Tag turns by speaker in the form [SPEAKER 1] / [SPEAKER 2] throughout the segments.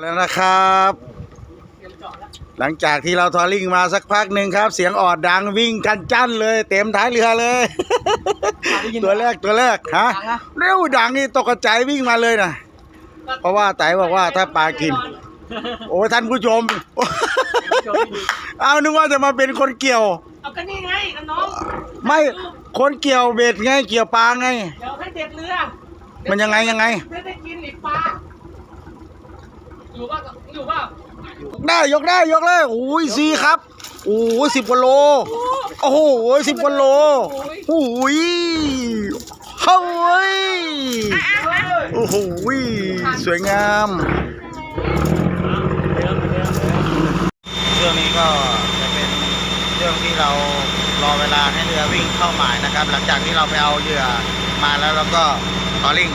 [SPEAKER 1] แล้วนะครับ หลังจากที่เราทอริ่งมาสักพักหนึ่งครับ เสียงออดดังวิ่งกันจั้นเลย เต็มท้ายเรือเลย ตัวแรกตัวแรกฮะเร็วดังนี่ตกใจวิ่งมาเลยนะเพราะว่าไต่บอกว่าถ้าปลากิน โอ้ยท่านผู้ชม เอานึกว่าจะมาเป็นคนเกี่ยว
[SPEAKER 2] เอาก็นี่ไงน้อง
[SPEAKER 1] ไม่คนเกี่ยวเบ็ดไงเกี่ยวปลาไง
[SPEAKER 2] เดี๋ยวให้เด็ดเรือ
[SPEAKER 1] มันยังไงยังไง
[SPEAKER 2] ไม่ได้กินอีกปลา อยู่ว่าอยู่ว่า
[SPEAKER 1] ได้ยกได้ยกเลยโอ้ยซีครับโอ้ยสิบกว่าโลโอ้โหสิบกว่าโลโอ้ยเฮ้ยโอ้โหสวยงามช่วงนี้ก็จะเป็นเรื่องที่เรารอเวลาให้เรือวิ่งเข้าหมายนะครับ หลังจากที่เราไปเอาเหยื่อมาแล้วเราก็ทอลิ่ง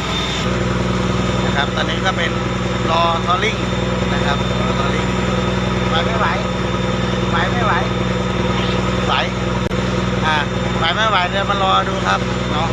[SPEAKER 1] นะครับ ตอนนี้ก็เป็น รอทอลิ่งนะครับรอทอลิ่งไหวไม่ไหวไหวไม่ไหวไหวอ่าไหวไม่ไหวเดี๋ยวมารอดูครับเนาะ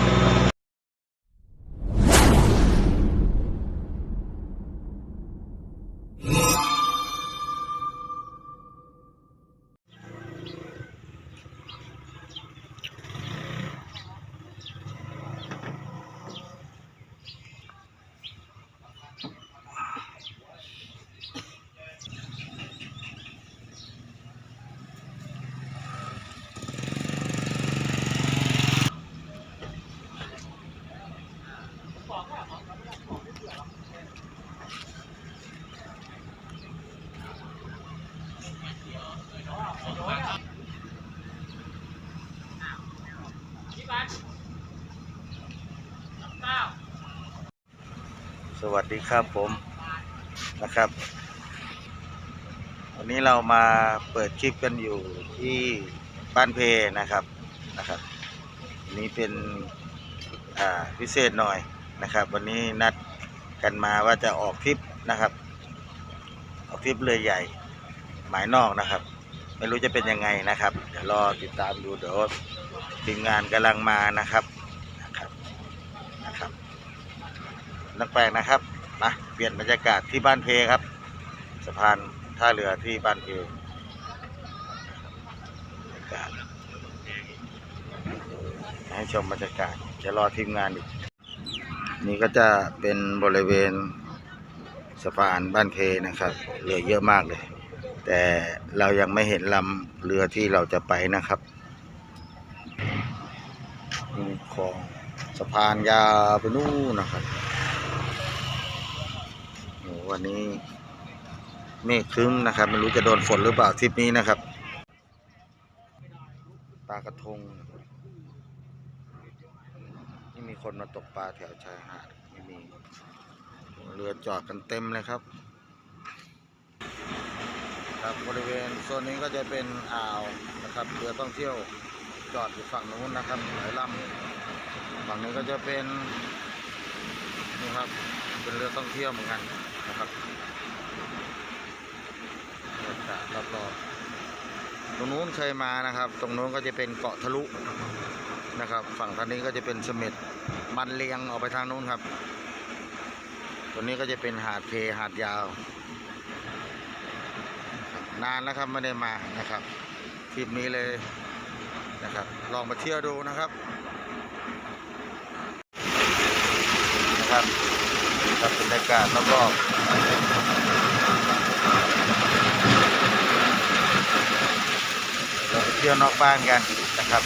[SPEAKER 2] พี่บัสเก้า
[SPEAKER 1] สวัสดีครับผมนะครับ วันนี้เรามาเปิดคลิปกันอยู่ที่บ้านเพนะครับนะครับวันนี้เป็นพิเศษหน่อยนะครับ วันนี้นัดกันมาว่าจะออกทริปนะครับ ออกทริปเรือใหญ่หมายนอกนะครับ ไม่รู้จะเป็นยังไงนะครับ เดี๋ยวรอติดตามดูเดี๋ยว ทีมงานกำลังมานะครับนะครับนะครับนักแปลกนะครับนะเปลี่ยนบรรยากาศที่บ้านเพครับ สะพานท่าเรือที่บ้านเพบรรยากาศให้ชมบรรยากาศจะรอทีมงานอีก นี่ก็จะเป็นบริเวณสะพานบ้านเพนะครับเรือเยอะมากเลย แต่เรายังไม่เห็นลำเรือที่เราจะไปนะครับ มีของสะพานยาวไปนู่นนะครับโอ้วันนี้เมฆครึ้มนะครับ ไม่รู้จะโดนฝนหรือเปล่าทริปนี้นะครับ ปลากระทงนี่มีคนมาตกปลาแถวชายหาดไม่มีเรือจอดกันเต็มเลยครับ ครับบริเวณโซนนี้ก็จะเป็นอ่าวนะครับเรือท่องเที่ยว จอดอยู่ฝั่งนู้นนะครับหลายลำฝั่งนี้ก็จะเป็นนี่ครับเป็นเรือท่องเที่ยวเหมือนกันนะครับบรรยากาศรอบๆตรงนู้นเคยมานะครับ ตรงนู้นก็จะเป็นเกาะทะลุนะครับ ฝั่งทางนี้ก็จะเป็นเสม็ดมันเลียงออกไปทางนู้นครับตัวนี้ก็จะเป็นหาดเพหาดยาว นานแล้วครับไม่ได้มานะครับทริปนี้เลย นะครับ ลองมาเที่ยวดูนะครับนะครับกับบรรยากาศรอบๆเราไปเที่ยวนอกบ้านกันนะครับ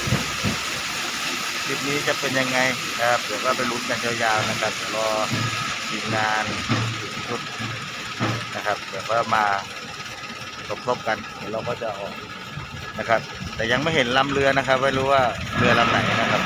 [SPEAKER 1] ทริปนี้จะเป็นยังไงนะครับเดี๋ยวก็ไปลุ้นกันยาวๆนะครับรอทีมงานชุดนะครับเดี๋ยวก็มาครบๆกันเดี๋ยวเราก็จะออกนะครับ แต่ยังไม่เห็นลำเรือนะครับ ไม่รู้ว่าเรือลำไหนนะครับ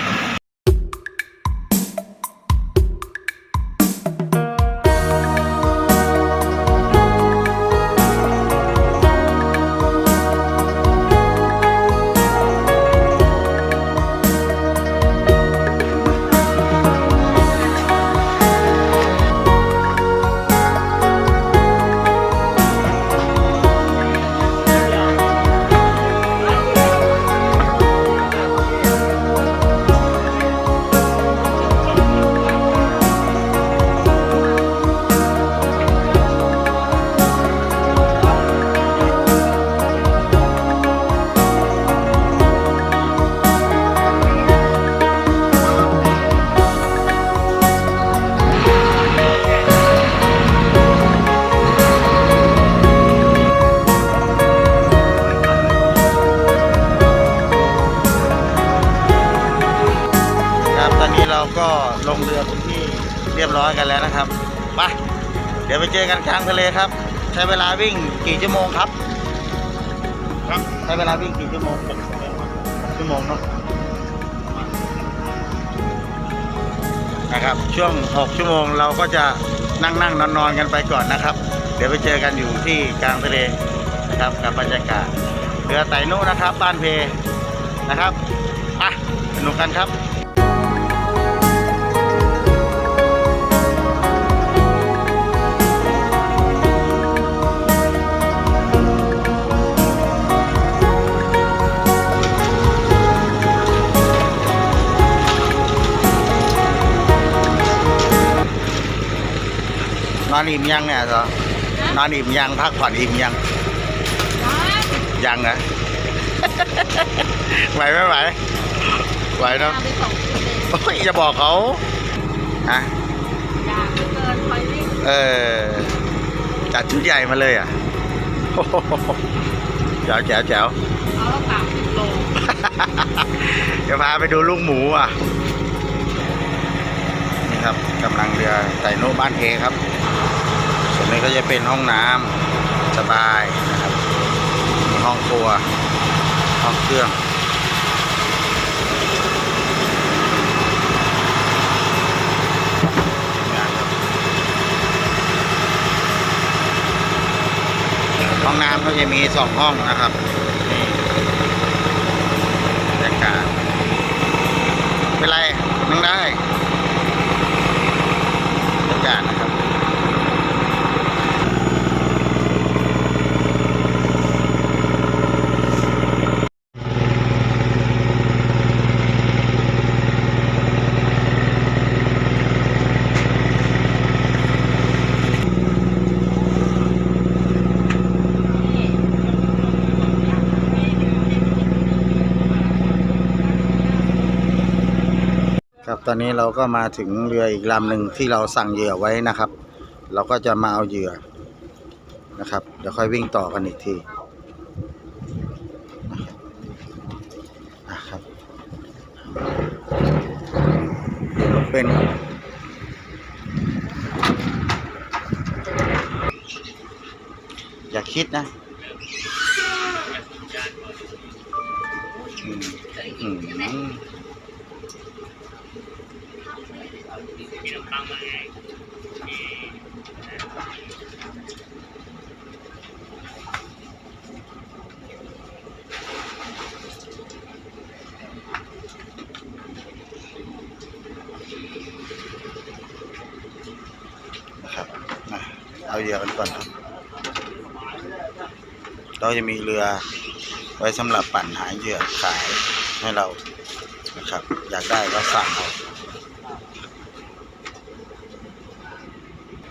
[SPEAKER 1] อยกันแล้วนะครับไปเดี๋ยวไปเจอกันกลางทะเลครับ ใช้เวลาวิ่งกี่ชั่วโมงครับ
[SPEAKER 3] ครับ
[SPEAKER 1] ใช้เวลาวิ่งกี่ชั่วโมงชั่วโมงเนาะนะครับ ช่วง 6 ชั่วโมงเราก็จะนั่งนั่งนอนนอนกันไปก่อนนะครับ เดี๋ยวไปเจอกันอยู่ที่กลางทะเลนะครับกับบรรยากาศเรือไต่นุนะครับ บ้านเพนะครับไปสนุกกันครับ นอนอิ่มยังเนี่ยเหรอนอนอิ่มยังพักผ่อนอิ่มยัง ยังนะไหวไหมไหวไหวเนาะ
[SPEAKER 2] ไปส่งที่เลย
[SPEAKER 1] โอ้ยจะบอกเขาฮะ
[SPEAKER 2] อยากเหลือเกินไปวิ่ง
[SPEAKER 1] เออจัดชุดใหญ่มาเลยอะโอ้โหแจ๋วแจ๋วแจ๋ว
[SPEAKER 2] เอาแล้วสามสิบโล
[SPEAKER 1] จะพาไปดูลูกหมูอะ นี่ครับกำลังเรือไต่โนบ้านเพครับ ส่วนนี้ก็จะเป็นห้องน้ำสบายนะครับมีห้องครัว ห้องเครื่องห้องน้ำก็จะมีสองห้องนะครับนี่บรรยากาศไม่เป็นไรนั่งได้บรรยากาศนะครับ ครับ ตอนนี้เราก็มาถึงเรืออีกลำหนึ่งที่เราสั่งเหยื่อไว้นะครับ เราก็จะมาเอาเหยื่อนะครับ เดี๋ยวค่อยวิ่งต่อกันอีกทีนะครับเป็นอย่าคิดนะอืมอืม นะครับมาเอาเหยื่อกันก่อนครับ เราจะมีเรือไว้สำหรับปั่นหาเหยื่อขายให้เรานะครับ อยากได้ก็สั่งเอา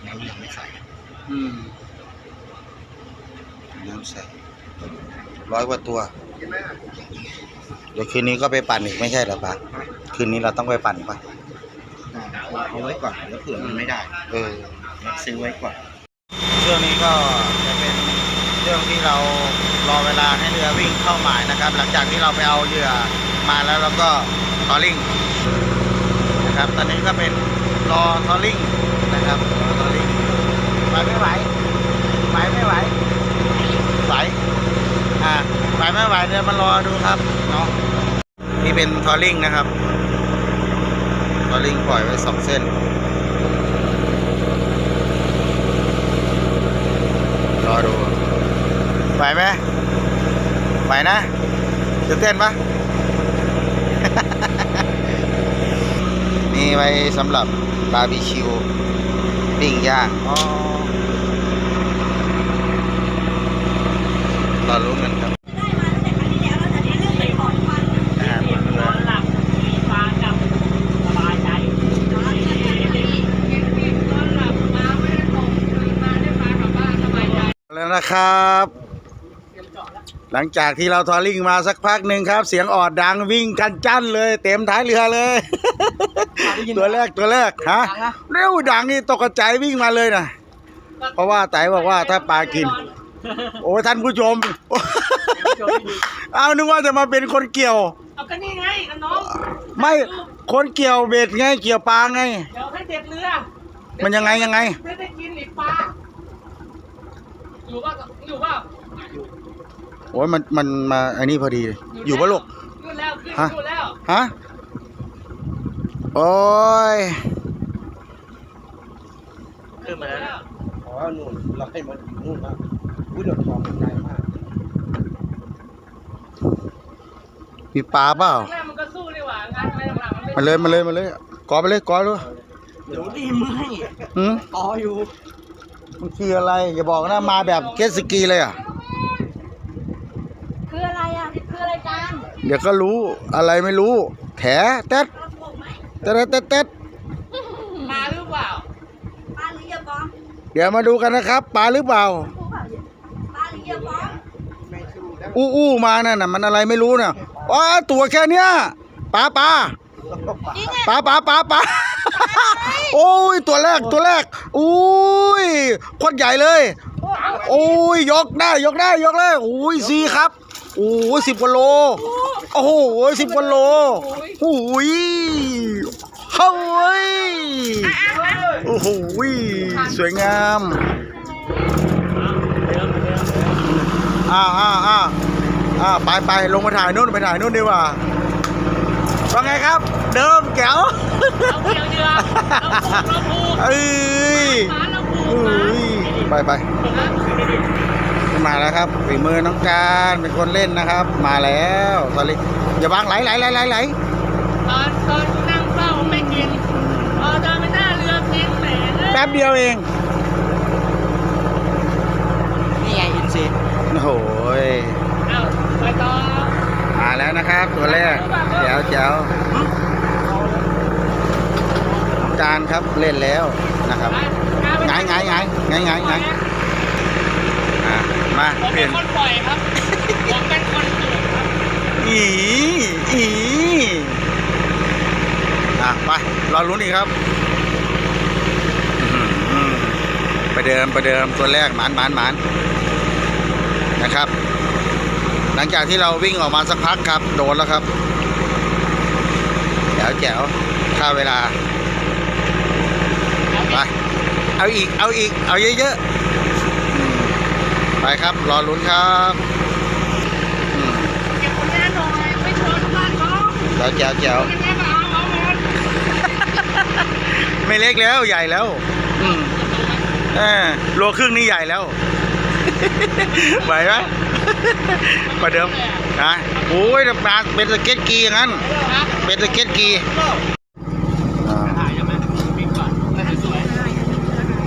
[SPEAKER 1] น้ำยังไม่ใส่อืมน้ำใส่ ร้อยกว่าตัว เดี๋ยวคืนนี้ก็ไปปั่นอีกไม่ใช่เหรอปะคืนนี้เราต้องไปปั่นปะ
[SPEAKER 3] เอาไว้ก่อนแล้วเผื่อมันไม่ได้
[SPEAKER 1] เออ
[SPEAKER 3] ซื้อไว้ก่อน
[SPEAKER 1] ช่วงนี้ก็จะเป็นช่วงที่เรารอเวลาให้เรือวิ่งเข้าหมายนะครับ หลังจากที่เราไปเอาเหยื่อมาแล้วเราก็ทอลิ่งนะครับตอนนี้ก็เป็นรอทอลิ่งนะครับรอทอลิ่งไหวไม่ไหวไหวไม่ไหวไหวอ่า ไหวไม่ไหวเดี๋ยวมารอดูครับเนาะนี่เป็นทอลิงนะครับทอลิงปล่อยไว้สองเส้น รอดูไหวไหมไหวนะตื่นเต้นปะนี่ไว้สำหรับบาร์บีคิวปิ้งย่างอ๋อรอรู้กันครับอ่าบนเรือ
[SPEAKER 2] หลับมีฟ้ากับสบายใจนอนหลับมาไม่ได้ตกตื่นมาได้มากลับบ้านสบายใจ
[SPEAKER 1] แล้ว นะครับ
[SPEAKER 2] เตรียมจอดแล้ว
[SPEAKER 1] หลังจากที่เราทอลิ่งมาสักพักหนึ่งครับ เสียงออดดังวิ่งกันจั้นเลย เต็มท้ายเรือเลย ตัวแรกตัวแรกฮะเร็วดังนี่ตกใจายวิ่งมาเลยนะเพราะว่าไตบอกว่าถ้าปลากิน โอ้ยท่านผู้ชม เอานึกว่าจะมาเป็นคนเกี่ยว
[SPEAKER 2] เอาก็นี่ไงกับน้อง
[SPEAKER 1] ไม่คนเกี่ยวเบ็ดไงเกี่ยวปลาไง
[SPEAKER 2] เดี๋ยวเด็ดเรือ
[SPEAKER 1] มันยังไงยังไง
[SPEAKER 2] ไม่ได้กินอีกปลา อยู่ว่าอยู่ว่า
[SPEAKER 1] โอ้ยมันมันมาไอ้นี่พอดีเลยอยู่ปะลูก
[SPEAKER 2] ขึ้นแล้วขึ้น
[SPEAKER 1] ฮะ
[SPEAKER 2] ขึ้นแล้ว
[SPEAKER 1] ฮะโอ้ย
[SPEAKER 2] ขึ้นมาแล้ว
[SPEAKER 3] อ๋อนู่นเราให้มันนู่นนะอุ้ยเดือดร้อนไกลมาก
[SPEAKER 1] มีปลาเปล่า
[SPEAKER 2] แรกมันก็สู้ดีกว่างั้นไปหลังๆมันไม่
[SPEAKER 1] มาเลยมาเลยมาเลยกอไปเลยกอเลย
[SPEAKER 3] เดี๋ยวดีเมื่อย
[SPEAKER 1] หืม
[SPEAKER 3] ต่ออยู่
[SPEAKER 1] มันคืออะไร อย่าบอกนะมาแบบเจ็ตสกีเลยอะ
[SPEAKER 4] คืออะไรอะ คืออะไรกัน
[SPEAKER 1] เดี๋ยวก็รู้อะไรไม่รู้ แถเต๊ดเต๊ดเต๊ดเต๊ด
[SPEAKER 2] มาหรือเปล่า
[SPEAKER 4] ปลาหรือเหยื่อปลอม
[SPEAKER 1] เดี๋ยวมาดูกันนะครับปลาหรือเปล่า
[SPEAKER 4] ปลาหรือเหยื่อปลอม
[SPEAKER 3] ไม่สู้แล้ว
[SPEAKER 1] อู้อู้มานั่นน่ะมันอะไรไม่รู้น่ะว้าตัวแค่เนี้ยปลาปลา
[SPEAKER 4] จริง
[SPEAKER 1] ปลาปลาปลาปลา โอ้ยตัวแรกตัวแรกอุ้ยคตรใหญ่เลยโอ้ยยกได้ยกได้ยกเลยโอ้ยซีครับโอ้ยสิบกว่าโลโอ้โหสิบกว่าโลโอ้ยเฮ้ยโอ้โหสวยงามอ้าอ้าอ้าอ้าไปไปลงมาถ่ายนู่นไปถ่ายนู่นดีกว่าว่าไงครับ เดิมแจ๋ว
[SPEAKER 2] เราเกี่ยวเรือเราผูกเราผูก
[SPEAKER 1] เอ้ย
[SPEAKER 2] หมาเราผูก
[SPEAKER 1] เอ้ยไปไป
[SPEAKER 2] นะ
[SPEAKER 1] มาแล้วครับฝีมือน้องการเป็นคนเล่นนะครับ มาแล้วตอนนี้อย่าบังไหลไหลไหลไหลไหล
[SPEAKER 2] ตอนตอนนั่งเฝ้าไม่กินพอเดินไปหน้าเรือกินแหมเลย
[SPEAKER 1] แป๊บเดียวเอง
[SPEAKER 3] นี่ไงอินซี
[SPEAKER 1] โอ้โหย
[SPEAKER 2] เอ้าไปต่อ
[SPEAKER 1] มาแล้วนะครับ ตัวแรกแจ๋วแจ๋วน้อง การครับเล่นแล้วนะครับ
[SPEAKER 2] ไป
[SPEAKER 1] ไงไงไงไงไงไงอะมา
[SPEAKER 2] ผม
[SPEAKER 1] เปลี่
[SPEAKER 2] เป็
[SPEAKER 1] ยน
[SPEAKER 2] นคนปล่อยครับ ผมเป็นคนสูบครับ
[SPEAKER 1] อีอีอะไปรอลุ้นอีกครับอื้อหือไปเดิมไปเดิมตัวแรกหมานหมานหมานนะครับ หลังจากที่เราวิ่งออกมาสักพักครับ โดนแล้วครับแจ๋วแจ๋วค่าเวลาไป เอาอีก เอาอีก เอาเยอะๆอืมไปครับ รอลุ้นครับอืม
[SPEAKER 2] เก็บผลงานหน่อยไม่ชนบ้านเขา
[SPEAKER 1] แล้วแจ๋วแจ๋ว
[SPEAKER 2] ยังไงก็เอาเอาหมด
[SPEAKER 1] ไม่เล็กแล้วใหญ่แล้ว อืมเออโลครึ่งนี่ใหญ่แล้วไหวไหมประเดิมนะโอ้ยปลาเป็นสเก็ตกีอย่างนั้น
[SPEAKER 2] นะ
[SPEAKER 1] เป็นสเก็ตกีอ่า
[SPEAKER 2] ถ่ายใช่ไหมปิดก่อนไม่สวย
[SPEAKER 1] เดี๋ยวเดี๋ยวเดี๋ย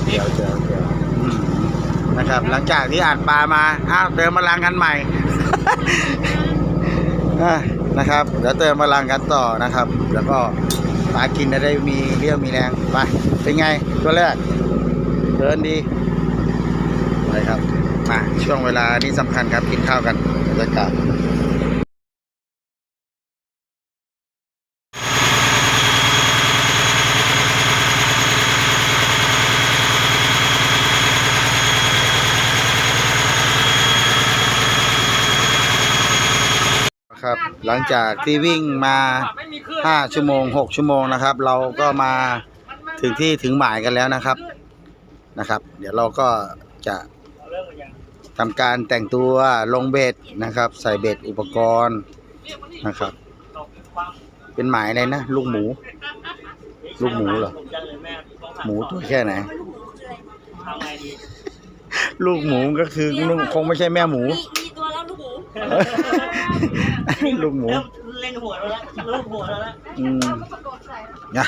[SPEAKER 1] ว อืมนะครับ หลังจากที่อ่านปลามาอ้าวเติมพลังกันใหม่นะครับเดี๋ยวเติมพลังกันต่อนะครับ แล้วก็ปลากินจะได้มีเรี่ยวมีแรงไปเป็นไงตัวแรกเดินดีไปครับมาช่วงเวลานี้สำคัญครับกินข้าวกันบรรยากาศครับ หลังจากที่วิ่งมา
[SPEAKER 2] ไม่มีเครื่อง
[SPEAKER 1] ห้าชั่วโมงหกชั่วโมงนะครับ เราก็มาถึงที่ถึงหมายกันแล้วนะครับนะครับ เดี๋ยวเราก็จะทำการแต่งตัวลงเบ็ดนะครับ ใส่เบ็ดอุปกรณ์นะครับ เป็นหมายอะไรนะ ลูกหมู ลูกหมูเหรอหมูตัวแค่ไหน ลูกหมูก็คือคงไม่ใช่แม่หมู
[SPEAKER 4] มีมีตัวแล้วลูกหมู
[SPEAKER 1] ลูกหมู
[SPEAKER 2] เล่นหัวแล้วละลูกหัวแล้วละ
[SPEAKER 1] อืมนะ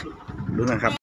[SPEAKER 1] ดูกันครับ